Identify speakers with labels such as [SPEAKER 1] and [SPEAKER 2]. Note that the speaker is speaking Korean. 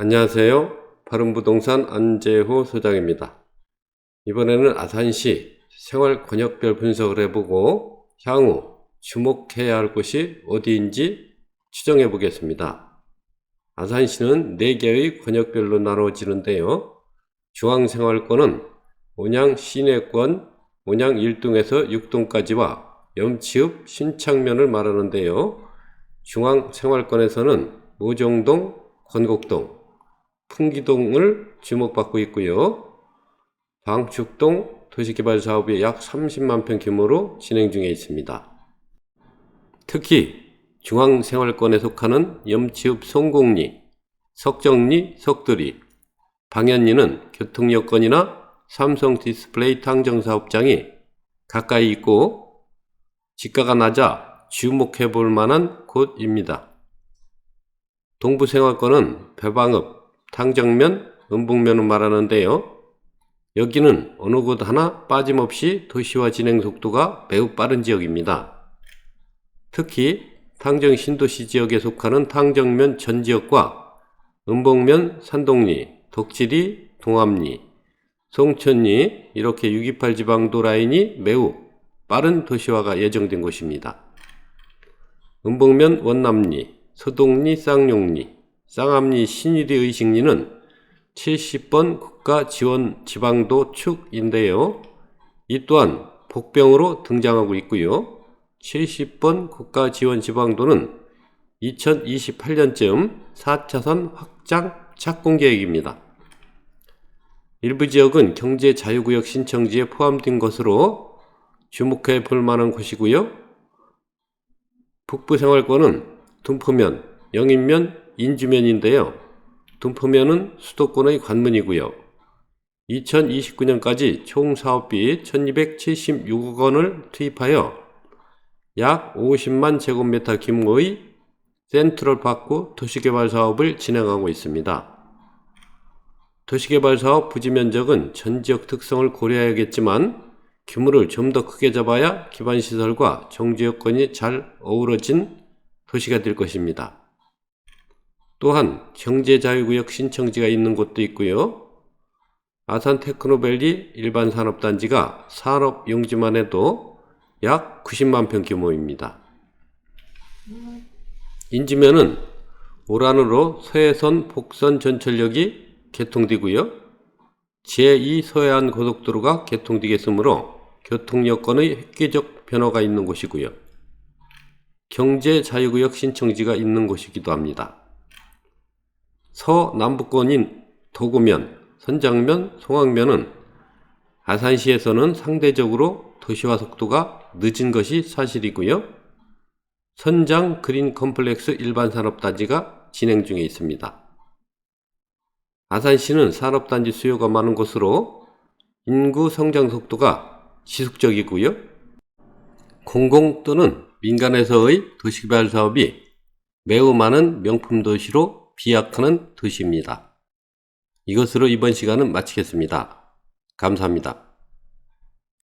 [SPEAKER 1] 안녕하세요. 바른부동산 안재호 소장입니다. 이번에는 아산시 생활 권역별 분석을 해보고 향후 주목해야 할 곳이 어디인지 추정해 보겠습니다. 아산시는 4개의 권역별로 나눠지는데요. 중앙생활권은 온양 시내권, 온양 1동에서 6동까지와 염치읍 신창면을 말하는데요. 중앙생활권에서는 모정동, 건곡동, 풍기동을 주목받고 있고요. 방축동 도시개발 사업이 약 30만 평 규모로 진행 중에 있습니다. 특히 중앙생활권에 속하는 염치읍 송곡리, 석정리, 석들이, 방현리는 교통 여건이나 삼성 디스플레이 탕정 사업장이 가까이 있고 지가가 낮아 주목해 볼 만한 곳입니다. 동부생활권은 배방읍, 탕정면, 은북면을 말하는데요. 여기는 어느 곳 하나 빠짐없이 도시화 진행 속도가 매우 빠른 지역입니다. 특히 탕정 신도시 지역에 속하는 탕정면 전 지역과 은복면 산동리, 덕질리, 동암리, 송천리 이렇게 628 지방도 라인이 매우 빠른 도시화가 예정된 곳입니다. 은복면 원남리, 서동리 쌍용리, 쌍암리 신일리 의식리는 70번 국가 지원 지방도 축인데요. 이 또한 복병으로 등장하고 있고요. 70번 국가 지원 지방도는 2028년쯤 4차선 확장 착공 계획입니다. 일부 지역은 경제 자유구역 신청지에 포함된 것으로 주목해 볼 만한 곳이고요. 북부 생활권은 둔포면, 영인면, 인주면인데요. 둔포면은 수도권의 관문이고요. 2029년까지 총 사업비 1276억 원을 투입하여 약 50만 제곱미터 규모의 센트럴 파크 도시개발 사업을 진행하고 있습니다. 도시개발 사업 부지 면적은 전 지역 특성을 고려해야겠지만 규모를 좀 더 크게 잡아야 기반 시설과 정지 여건이 잘 어우러진 도시가 될 것입니다. 또한 경제자유구역 신청지가 있는 곳도 있고요. 아산 테크노밸리 일반 산업단지가 산업 용지만 해도 약 90만 평 규모입니다. 인지면은 올 한으로 서해선 복선 전철역이 개통되고요. 제2 서해안 고속도로가 개통되겠으므로 교통 여건의 획기적 변화가 있는 곳이고요. 경제 자유구역 신청지가 있는 곳이기도 합니다. 서남부권인 도구면, 선장면, 송악면은 아산시에서는 상대적으로 도시화 속도가 늦은 것이 사실이고요. 선장 그린 컴플렉스 일반 산업단지가 진행 중에 있습니다. 아산시는 산업단지 수요가 많은 곳으로 인구 성장 속도가 지속적이고요. 공공 또는 민간에서의 도시개발 사업이 매우 많은 명품 도시로 비약하는 도시입니다. 이것으로 이번 시간은 마치겠습니다. 감사합니다.